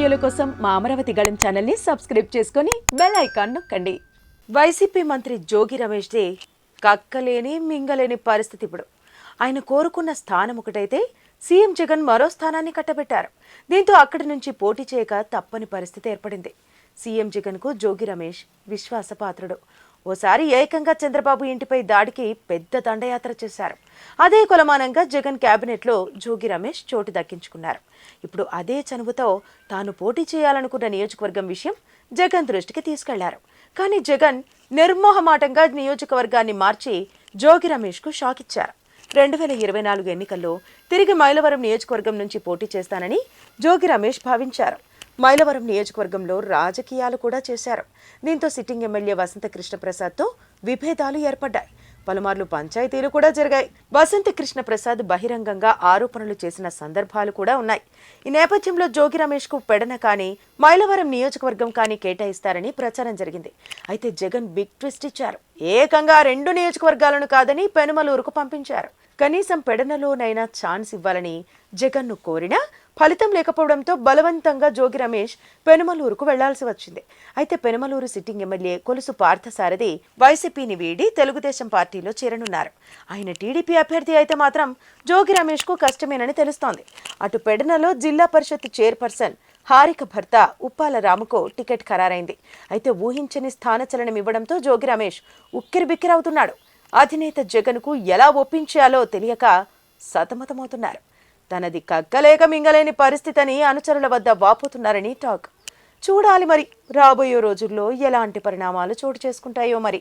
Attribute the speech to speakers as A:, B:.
A: వీడియోల కోసం మా అమరావతి గళం ఛానల్ని సబ్స్క్రైబ్ చేసుకొని బెల్ ఐకాన్ నొక్కండి. వైసీపీ మంత్రి జోగి రమేష్ది కక్కలేని మింగలేని పరిస్థితి ఇప్పుడు. ఆయన కోరుకున్న స్థానం ఒకటైతే సీఎం జగన్ మరో స్థానాన్ని కట్టబెట్టారు. దీంతో అక్కడి నుంచి పోటీ చేయక తప్పని పరిస్థితి ఏర్పడింది. సీఎం జగన్కు జోగి రమేష్ విశ్వాసపాత్రుడు. ఓసారి ఏకంగా చంద్రబాబు ఇంటిపై దాడికి పెద్ద దండయాత్ర చేశారు. అదే కొలమానంగా జగన్ క్యాబినెట్లో జోగి రమేష్ చోటు దక్కించుకున్నారు. ఇప్పుడు అదే చనువుతో తాను పోటీ చేయాలనుకున్న నియోజకవర్గం విషయం జగన్ దృష్టికి తీసుకెళ్ళారు. కానీ జగన్ నిర్మోహమాటంగా నియోజకవర్గాన్ని మార్చి జోగి రమేష్కు షాక్ ఇచ్చారు. రెండు వేల ఇరవై నాలుగు ఎన్నికల్లో తిరిగి మైలవరం నియోజకవర్గం నుంచి పోటీ చేస్తానని జోగి రమేష్ భావించారు. మైలవరం నియోజకవర్గంలో రాజకీయాలు కూడా చేశారు. దీంతో సిట్టింగ్ ఎమ్మెల్యే వసంత కృష్ణప్రసాద్తో విభేదాలు ఏర్పడ్డాయి. పలుమార్లు పంచాయతీలు కూడా జరిగాయి. వసంత కృష్ణప్రసాద్ బహిరంగంగా ఆరోపణలు చేసిన సందర్భాలు కూడా ఉన్నాయి. ఈ నేపథ్యంలో జోగి రమేష్కు పెడన కానీ మైలవరం నియోజకవర్గం కానీ కేటాయిస్తారని ప్రచారం జరిగింది. అయితే జగన్ బిగ్ ట్విస్ట్ ఇచ్చారు. ఏకంగా రెండు నియోజకవర్గాలను కాదని పెనుమలూరుకు పంపించారు. కనీసం పెడనలోనైనా ఛాన్స్ ఇవ్వాలని జగన్ను కోరినా ఫలితం లేకపోవడంతో బలవంతంగా జోగి రమేష్ పెనుమలూరుకు వెళ్ళాల్సి వచ్చింది. అయితే పెనుమలూరు సిట్టింగ్ ఎమ్మెల్యే కొలుసు పార్థసారథి వైసీపీని వీడి తెలుగుదేశం పార్టీలో చేరనున్నారు. ఆయన టీడీపీ అభ్యర్థి అయితే మాత్రం జోగి రమేష్కు కష్టమేనని తెలుస్తోంది. అటు పెడనలో జిల్లా పరిషత్ చైర్పర్సన్ హారిక భర్త ఉప్పాల రాముకు టికెట్ ఖరారైంది. అయితే ఊహించని స్థానచలనం ఇవ్వడంతో జోగి రమేష్ ఉక్కిరిబిక్కిరవుతున్నాడు. అధినేత జగన్కు ఎలా ఒప్పించాలో తెలియక సతమతమవుతున్నారు. తనది కక్కలేక మింగలేని పరిస్థితి అని అనుచరుల వద్ద వాపోతున్నారని టాక్. చూడాలి మరి రాబోయే రోజుల్లో ఎలాంటి పరిణామాలు చోటు చేసుకుంటాయో మరి.